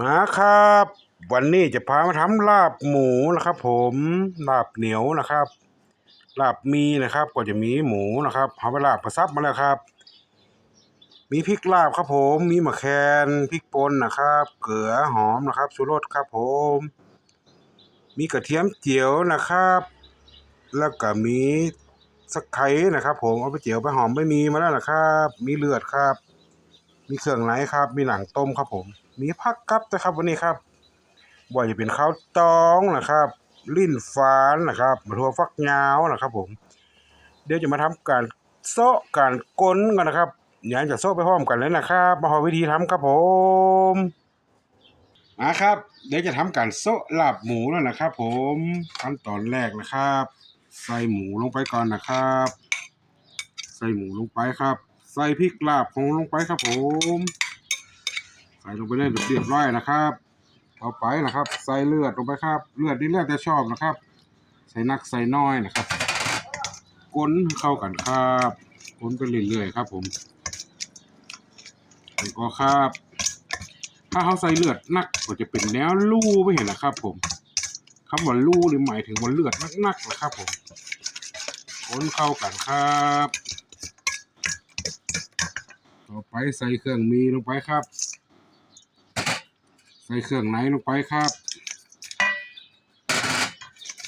นะครับ วันนี้จะพามาทำลาบหมูนะครับ ผมลาบเหนียวนะครับ ลาบมีนะครับ ก็จะมีหมูนะครับเอาไปลาบประซับมาแล้วครับ มีพริกลาบครับผม มีมะแคนพริกป่นนะครับ เกลือหอมนะครับชูรสครับผม มีกระเทียมเจียวนะครับ แล้วก็มีสักไข่นะครับ ผมเอาไปเจียวไปหอมไม่มีมาแล้วนะครับ มีเลือดครับ มีเครื่องในครับ มีหนังต้มครับผม มีผักครับนะครับวันนี้ครับบ่ว่าจะเป็นข้าวตองนะครับ ลิ้นฟ้านนะครับมะทั่วฟักยาวนะครับผม เดี๋ยวจะมาทำการโซะการก้นกันนะครับอยาจะโซะไปพร้อมกันเลยนะครับ มาหอวิธีทำครับผมมาครับ เดี๋ยวจะทำการโซะลาบหมูแล้วนะครับ ผมขั้นตอนแรกนะครับ ใส่หมูลงไปก่อนนะครับ ใส่หมูลงไปครับ ใส่พริกลาบของลงไปครับผม ใส่ลงไปเลยเรียบร้อยนะครับต่อไปนะครับ ใส่เลือดลงไปครับ เลือดนี่เลือดจะชอบนะครับ ใส่นักใส่น้อยนะครับก้นเข้ากันครับก้นไปเรื่อยๆครับ ผมแล้วก็ครับ ถ้าเขาใส่เลือดนักก็จะเป็นแนวลู่ไม่เห็นนะครับ ผมคำว่าลู่หรือหมายถึงว่าเลือดนักๆนะครับ ผมก้นเข้ากันครับ ต่อไปใส่เครื่องมีลงไปครับ ใส่เครื่องในลงไปครับ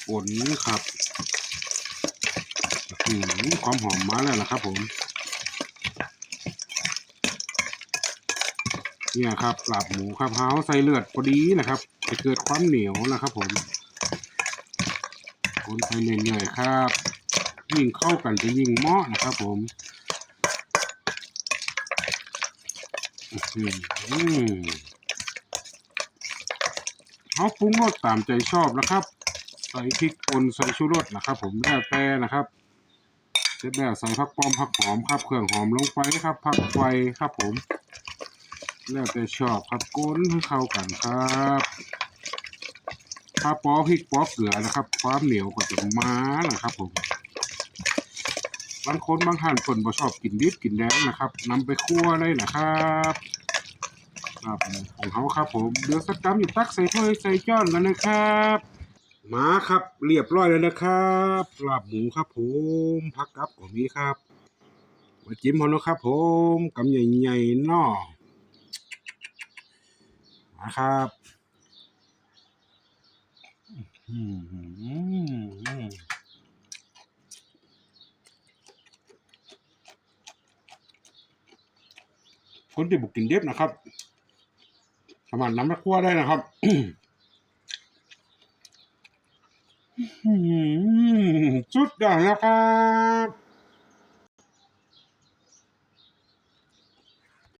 ผลครับอืมความหอมมาแล้วนะครับผม เนี่ยครับลาบหมูครับเฮาใส่เลือดพอดีนะครับ จะเกิดความเหนียวนะครับผมคนไปเรื่อยๆครับ ยิ่งเข้ากันจะยิ่งเหมาะนะครับผม อืม เขาปรุงรสตามใจชอบนะครับ ใส่พริกป่นใส่ชูรสนะครับ ผมแล้วแต่นะครับเสร็จแล้วใส่ผักป้อมผักหอมครับเครื่องหอมลงไปครับผักไฟครับ ผม แล้วแต่ชอบครับก้นให้เข้ากันครับถ้าปอพริกปอเกลือนะครับ ความเหนียวก็จะมานะครับ ผม บางคนบางท่านคนบ่ชอบกินดิบกินแดงนะครับนำไปคั่วได้นะครับครับของเขาครับผมเดี๋ยวสักกำอยู่ตักใส่ถ้วยใส่จ้อนกันเลยครับ มาครับเรียบร้อยแล้วนะครับลาบหมูครับผมพักกับก็มีครับมาจิ้มพอนะครับผมกำใหญ่ๆนาะนะครับอืม คนที่บุกกินเด็บนะครับ สามารถนำไปคั่วได้นะครับสุดยอดแล้วครับ